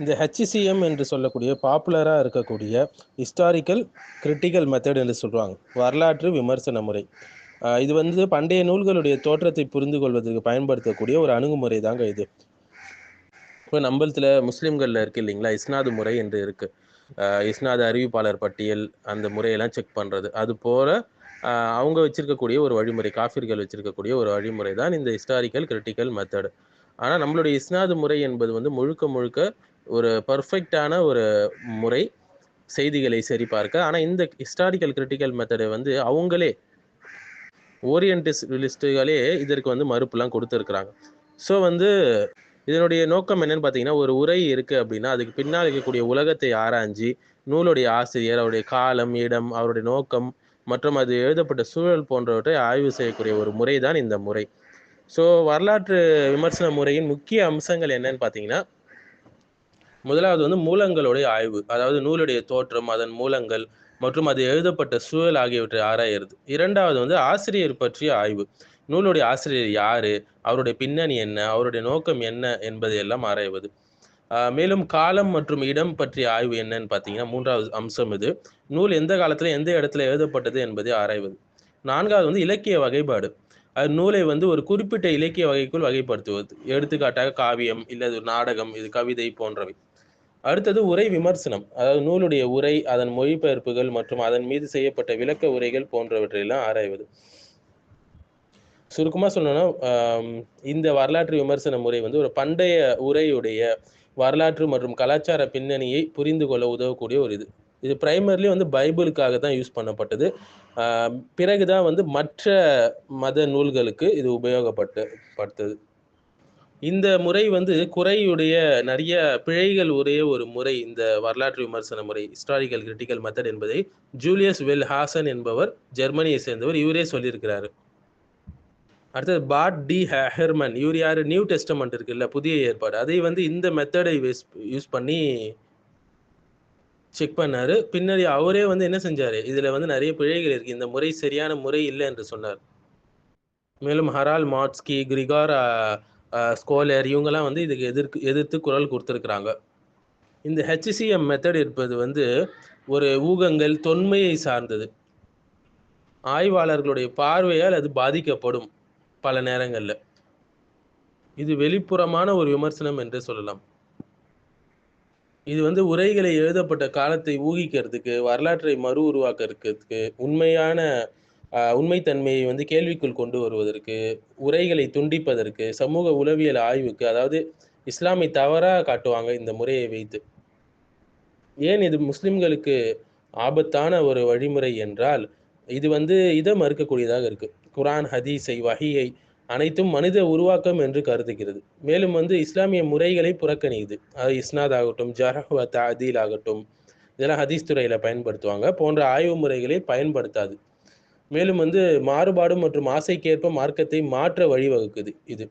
இந்த ஹெச்சிசிஎம் என்று சொல்லக்கூடிய பாப்புலராக இருக்கக்கூடிய ஹிஸ்டாரிக்கல் கிரிட்டிக்கல் மெத்தட் என்று சொல்கிறாங்க வரலாற்று விமர்சன முறை. இது வந்து பண்டைய நூல்களுடைய தோற்றத்தை புரிந்து கொள்வதற்கு பயன்படுத்தக்கூடிய ஒரு அணுகுமுறை தாங்க இது. இப்போ நம்மளத்துல முஸ்லீம்களில் இருக்கு இல்லைங்களா? இஸ்னாது முறை என்று இருக்கு. இஸ்னாது அறிவிப்பாளர் பட்டியல் அந்த முறையெல்லாம் செக் பண்ணுறது அது போல அவங்க வச்சிருக்கக்கூடிய ஒரு வழிமுறை காஃபிர்கள் வச்சிருக்கக்கூடிய ஒரு வழிமுறை தான் இந்த ஹிஸ்டாரிக்கல் கிரிட்டிக்கல் மெத்தடு ஆனால் நம்மளுடைய இஸ்னாது முறை என்பது வந்து முழுக்க முழுக்க ஒரு பர்ஃபெக்டான ஒரு முறை செய்திகளை சரிபார்க்க. ஆனால் இந்த ஹிஸ்டாரிக்கல் கிரிட்டிக்கல் மெத்தடை வந்து அவங்களே ஓரியன்டிஸ்டுகளே இதற்கு வந்து மறுப்புலாம் கொடுத்துருக்குறாங்க. ஸோ வந்து இதனுடைய நோக்கம் என்னன்னு பார்த்தீங்கன்னா ஒரு உரை இருக்குது அப்படின்னா அதுக்கு பின்னால் இருக்கக்கூடிய உலகத்தை ஆராய்ஞ்சி நூலுடைய ஆசிரியர் அவருடைய காலம் இடம் அவருடைய நோக்கம் மற்றும் அது எழுதப்பட்ட சூழல் போன்றவற்றை ஆய்வு செய்யக்கூடிய ஒரு முறை தான் இந்த முறை. ஸோ வரலாற்று விமர்சன முறையின் முக்கிய அம்சங்கள் என்னன்னு பார்த்தீங்கன்னா முதலாவது வந்து மூலங்களுடைய ஆய்வு அதாவது நூலுடைய தோற்றம் அதன் மூலங்கள் மற்றும் அது எழுதப்பட்ட சூழல் ஆகியவற்றை ஆராயிறது. இரண்டாவது வந்து ஆசிரியர் பற்றிய ஆய்வு. நூலுடைய ஆசிரியர் யாரு? அவருடைய பின்னணி என்ன? அவருடைய நோக்கம் என்ன என்பதை எல்லாம் ஆராய்வது. மேலும் காலம் மற்றும் இடம் பற்றிய ஆய்வு என்னன்னு பார்த்தீங்கன்னா மூன்றாவது அம்சம் இது. நூல் எந்த காலத்துல எந்த இடத்துல எழுதப்பட்டது என்பதை ஆராய்வது. நான்காவது வந்து இலக்கிய வகைப்பாடு. அது நூலை வந்து ஒரு குறிப்பிட்ட இலக்கிய வகைக்குள் வகைப்படுத்துவது. எடுத்துக்காட்டாக காவியம் இல்லது ஒரு நாடகம் இது கவிதை போன்றவை. அடுத்தது உரை விமர்சனம். அதாவது நூலுடைய உரை அதன் மொழிபெயர்ப்புகள் மற்றும் அதன் மீது செய்யப்பட்ட விளக்க உரைகள் போன்றவற்றையெல்லாம் ஆராய்வது. சுருக்கமாக சொல்லணும்னா இந்த வரலாற்று விமர்சன முறை வந்து ஒரு பண்டைய உரையுடைய வரலாற்று மற்றும் கலாச்சார பின்னணியை புரிந்து கொள்ள உதவக்கூடிய ஒரு இது. இது பிரைமர்லி வந்து பைபிளுக்காக தான் யூஸ் பண்ணப்பட்டது. பிறகுதான் வந்து மற்ற மத நூல்களுக்கு இது உபயோகப்பட்டு படுத்தது இந்த முறை வந்து குறையுடைய நிறைய பிழைகள் உடைய ஒரு முறை இந்த வரலாற்று விமர்சன முறை ஹிஸ்டாரிக்கல் கிரிட்டிக்கல் மெத்தட் என்பதை ஜூலியஸ் வெல் ஹாசன் என்பவர் ஜெர்மனியை சேர்ந்தவர் இவரே சொல்லியிருக்கிறாரு. அடுத்தது பாட் டி ஹெர்மன் இவர் யார்? நியூ டெஸ்டமெண்ட் இருக்குல்ல புதிய ஏற்பாடு. அதை வந்து இந்த மெத்தடை யூஸ் பண்ணி செக் பண்ணாரு. பின்னாடி அவரே வந்து என்ன செஞ்சாரு? இதுல வந்து நிறைய பிழைகள் இருக்கு. இந்த முறை சரியான முறை இல்லை என்று சொன்னார். மேலும் ஹரால் மாட்ஸ்கி கிரிகார் ஸ்கோலர் இவங்கெல்லாம் வந்து இதுக்கு எதிர்க்கு எதிர்த்து குரல் கொடுத்துருக்குறாங்க. இந்த ஹெச்சிசிஎம் மெத்தட் இருப்பது வந்து ஒரு ஊகங்கள் தொன்மையை சார்ந்தது. ஆய்வாளர்களுடைய பார்வையால் அது பாதிக்கப்படும் பல நேரங்களில். இது வெளிப்புறமான ஒரு விமர்சனம் என்று சொல்லலாம். இது வந்து உரைகளை எழுதப்பட்ட காலத்தை ஊகிக்கிறதுக்கு வரலாற்றை மறு உருவாக்கிறதுக்கு உண்மையான உண்மைத்தன்மையை வந்து கேள்விக்குள் கொண்டு வருவதற்கு உரைகளை துண்டிப்பதற்கு சமூக உளவியல் ஆய்வுக்கு அதாவது இஸ்லாமை தவறாக காட்டுவாங்க இந்த முறையை வைத்து. ஏன் இது முஸ்லிம்களுக்கு ஆபத்தான ஒரு வழிமுறை என்றால் இது வந்து இதை மறுக்கக்கூடியதாக இருக்கு. குரான் ஹதீஸை வகையை அனைத்தும் மனித உருவாக்கம் என்று கருதுகிறது. மேலும் வந்து இஸ்லாமிய முறைகளை புறக்கணிக்குது அது இஸ்னாத் ஆகட்டும் ஜரஹத் தாதீல் ஆகட்டும் இதெல்லாம் ஹதீஸ் துறையில் பயன்படுத்துவாங்க. போன்ற ஆய்வு முறைகளை பயன்படுத்தாது. மேலும் வந்து மாறுபாடு மற்றும் ஆசைக்கேற்ப மார்க்கத்தை மாற்ற வழிவகுக்குது இது.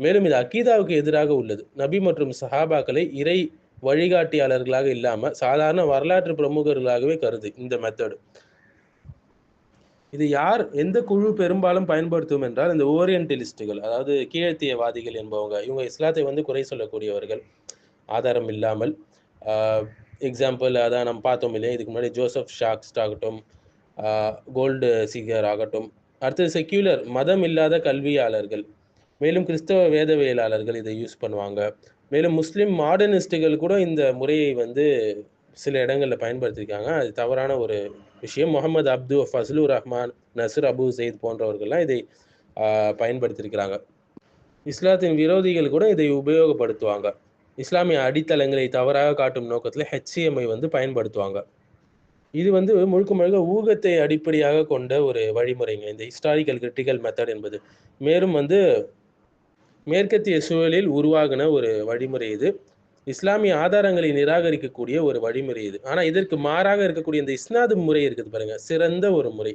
மேலும் இது அக்கீதாவுக்கு எதிராக உள்ளது. நபி மற்றும் சஹாபாக்களை இறை வழிகாட்டியாளர்களாக இல்லாம சாதாரண வரலாற்று பிரமுகர்களாகவே கருது இந்த மெத்தடு இது யார் எந்த குழு பெரும்பாலும் பயன்படுத்தும் என்றால் இந்த ஓரியன்டலிஸ்டுகள் அதாவது கீழத்தியவாதிகள் என்பவங்க. இவங்க இஸ்லாத்தை வந்து குறை சொல்லக்கூடியவர்கள். ஆதாரம் இல்லாமல் எக்ஸாம்பிள் அதான் நம்ம பார்த்தோம் இல்லையா? இதுக்கு முன்னாடி ஜோசப் ஷாக்ஸ்ட் ஆகட்டும் கோல்டு சீகர் ஆகட்டும். அடுத்தது செக்யூலர் மதம் இல்லாத கல்வியாளர்கள். மேலும் கிறிஸ்தவ வேதவியலாளர்கள் இதை யூஸ் பண்ணுவாங்க. மேலும் முஸ்லீம் மாடர்னிஸ்டுகள் கூட இந்த முறையை வந்து சில இடங்களில் பயன்படுத்தியிருக்காங்க. அது தவறான ஒரு விஷயம். Muhammad Abduh Fazlur Rahman Nasr Abu Zayd போன்றவர்கள்லாம் இதை பயன்படுத்தியிருக்கிறாங்க. இஸ்லாத்தின் விரோதிகள் கூட இதை உபயோகப்படுத்துவாங்க. இஸ்லாமிய அடித்தளங்களை தவறாக காட்டும் நோக்கத்தில் ஹெச்சிஎம்ஐ வந்து பயன்படுத்துவாங்க. இது வந்து முழுக்க முழுக்க ஊகத்தை அடிப்படையாக கொண்ட ஒரு வழிமுறைங்க. இந்த ஹிஸ்டாரிக்கல் கிரிட்டிக்கல் மெத்தட் என்பது. மேலும் வந்து மேற்கத்திய சூழலில் உருவாகின ஒரு வழிமுறை இது. இஸ்லாமிய ஆதாரங்களை நிராகரிக்கக்கூடிய ஒரு வழிமுறை இது. ஆனா இதற்கு மாறாக இருக்கக்கூடிய இந்த இஸ்னாது முறை இருக்குது பாருங்க. சிறந்த ஒரு முறை.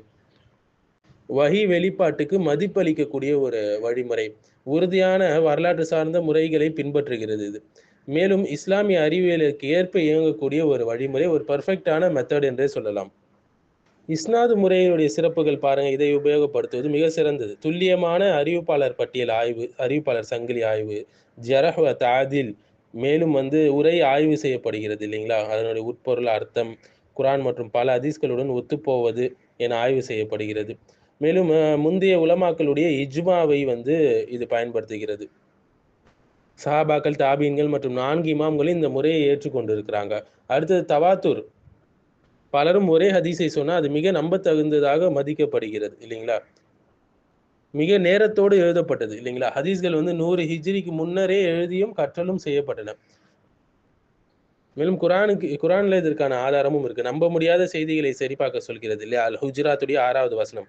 வகி வெளிப்பாட்டுக்கு மதிப்பளிக்கக்கூடிய ஒரு வழிமுறை. உறுதியான வரலாற்று சார்ந்த முறைகளை பின்பற்றுகிறது இது. மேலும் இஸ்லாமிய அறிவியலுக்கு ஏற்ப இயங்கக்கூடிய ஒரு வழிமுறை ஒரு பர்ஃபெக்டான மெத்தட் என்றே சொல்லலாம். இஸ்னாது முறையினுடைய சிறப்புகள் பாருங்க இதை உபயோகப்படுத்துவது மிக சிறந்தது. துல்லியமான அறிவிப்பாளர் பட்டியல் ஆய்வு அறிவிப்பாளர் சங்கிலி ஆய்வு ஜரஹ்வ தாதில் மேலும் வந்து உரை ஆய்வு செய்யப்படுகிறது இல்லைங்களா? அதனுடைய உட்பொருள் அர்த்தம் குரான் மற்றும் பல அதிஸ்களுடன் ஒத்துப்போவது என ஆய்வு செய்யப்படுகிறது. மேலும் முந்தைய உலமாக்களுடைய இஜ்மாவை வந்து இது பயன்படுத்துகிறது. சஹாபாக்கள் தாபீன்கள் மற்றும் நான்கு இமாம்களும் இந்த முறையை ஏற்றுக்கொண்டிருக்கிறாங்க. அடுத்தது தவாத்தூர். பலரும் ஒரே ஹதீஸை சொன்னால் அது மிக நம்பத்தகுந்ததாக மதிக்கப்படுகிறது இல்லைங்களா? மிக நேரத்தோடு எழுதப்பட்டது இல்லைங்களா? ஹதீஸ்கள் வந்து நூறு ஹிஜ்ரிக்கு முன்னரே எழுதியும் கற்றலும் செய்யப்பட்டன. மேலும் குரானுக்கு குரான்ல இதற்கான ஆதாரமும் இருக்கு. நம்ப முடியாத செய்திகளை சரிபார்க்க சொல்கிறது இல்லையா? அல் ஹுஜ்ராத்துடைய ஆறாவது வசனம்.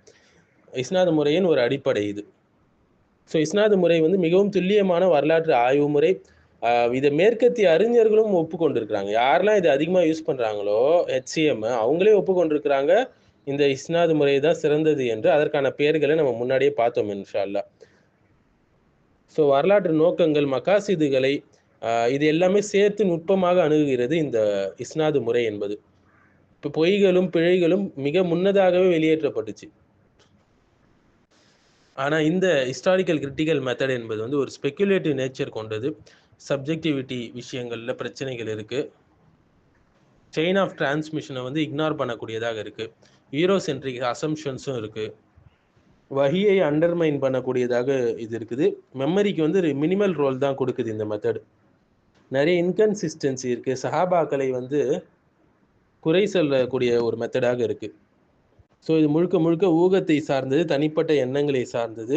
இஸ்னாத் முறையின் ஒரு அடிப்படை இது. ஸோ இஸ்னாது முறை வந்து மிகவும் துல்லியமான வரலாற்று ஆய்வு முறை. இதை மேற்கத்திய அறிஞர்களும் ஒப்புக்கொண்டிருக்கிறாங்க. யாரெல்லாம் இதை அதிகமாக யூஸ் பண்ணுறாங்களோ ஹெச்சிஎம் அவங்களே ஒப்புக்கொண்டிருக்கிறாங்க. இந்த இஸ்னாது முறை தான் சிறந்தது என்று அதற்கான பெயர்களை நம்ம முன்னாடியே பார்த்தோம் இன்ஷா அல்லாஹ் ஸோ வரலாற்று நோக்கங்கள் மகாசிதுகளை இது எல்லாமே சேர்த்து நுட்பமாக அணுகுகிறது இந்த இஸ்னாது முறை என்பது. இப்போ பொய்களும் பிழைகளும் மிக முன்னதாகவே வெளியேற்றப்பட்டுச்சு. ஆனால் இந்த ஹிஸ்டாரிக்கல் கிரிட்டிக்கல் மெத்தட் என்பது வந்து ஒரு ஸ்பெக்குலேட்டிவ் நேச்சர் கொண்டது. சப்ஜெக்டிவிட்டி விஷயங்களில் பிரச்சனைகள் இருக்குது செயின் ஆஃப் டிரான்ஸ்மிஷனை வந்து இக்னோர் பண்ணக்கூடியதாக இருக்குது ஹீரோ சென்ட்ரிக் அசம்ஷன்ஸும் இருக்குது வகியை அண்டர்மைன் பண்ணக்கூடியதாக இது இருக்குது. மெமரிக்கு வந்து மினிமல் ரோல் தான் கொடுக்குது இந்த மெத்தட் நிறைய இன்கன்சிஸ்டன்சி இருக்குது சஹாபாக்களை வந்து குறை சொல்லக்கூடிய ஒரு மெத்தடாக இருக்குது ஸோ இது முழுக்க முழுக்க ஊகத்தை சார்ந்தது தனிப்பட்ட எண்ணங்களை சார்ந்தது.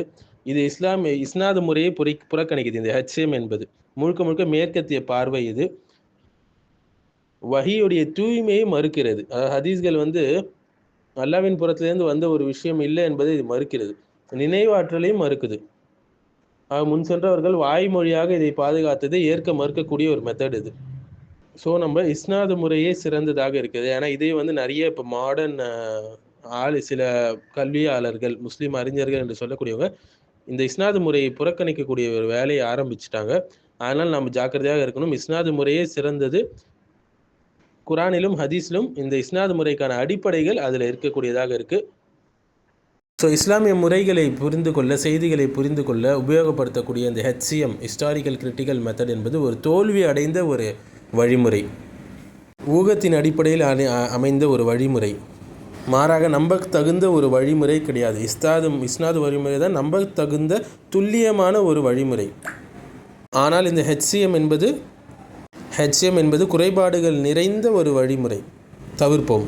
இது இஸ்லாம் இஸ்னாது முறையை புரி புறக்கணிக்குது இந்த ஹெச்எம் என்பது. முழுக்க முழுக்க மேற்கத்திய பார்வை இது. வகையுடைய தூய்மையை மறுக்கிறது. அதாவது ஹதீஸ்கள் வந்து அல்லாவின் புறத்திலேருந்து வந்த ஒரு விஷயம் இல்லை என்பதை இது மறுக்கிறது. நினைவாற்றலையும் மறுக்குது. முன் சென்றவர்கள் வாய்மொழியாக இதை பாதுகாத்ததை ஏற்க மறுக்கக்கூடிய ஒரு மெத்தட் இது. ஸோ நம்ம இஸ்னாது முறையே சிறந்ததாக இருக்குது. ஏன்னா இதே வந்து நிறைய இப்போ மாடர்ன் ஆளு சில கல்வியாளர்கள் முஸ்லீம் அறிஞர்கள் என்று சொல்லக்கூடியவங்க இந்த இஸ்னாது முறையை புறக்கணிக்கக்கூடிய ஒரு வேலையை ஆரம்பிச்சிட்டாங்க. அதனால் நம்ம ஜாக்கிரதையாக இருக்கணும். இஸ்னாது முறையே சிறந்தது. குரானிலும் ஹதீஸிலும் இந்த இஸ்னாது முறைக்கான அடிப்படைகள் அதில் இருக்கக்கூடியதாக இருக்குது ஸோ இஸ்லாமிய முறைகளை புரிந்து கொள்ள செய்திகளை புரிந்து கொள்ள உபயோகப்படுத்தக்கூடிய இந்த ஹெச்சிஎம் ஹிஸ்டாரிக்கல் கிரிட்டிக்கல் மெத்தட் என்பது ஒரு தோல்வி அடைந்த ஒரு வழிமுறை. ஊகத்தின் அடிப்படையில் அமைந்த ஒரு வழிமுறை. மாறாக நம்பத் தகுந்த ஒரு வழிமுறை கிடையாது. இஸ்தாது இஸ்னாது வழிமுறை தான் நம்பத் தகுந்த துல்லியமான ஒரு வழிமுறை. ஆனால் இந்த ஹெச்சிஎம் என்பது ஹெச்எம் என்பது குறைபாடுகள் நிறைந்த ஒரு வழிமுறை. தவிர்ப்போம்.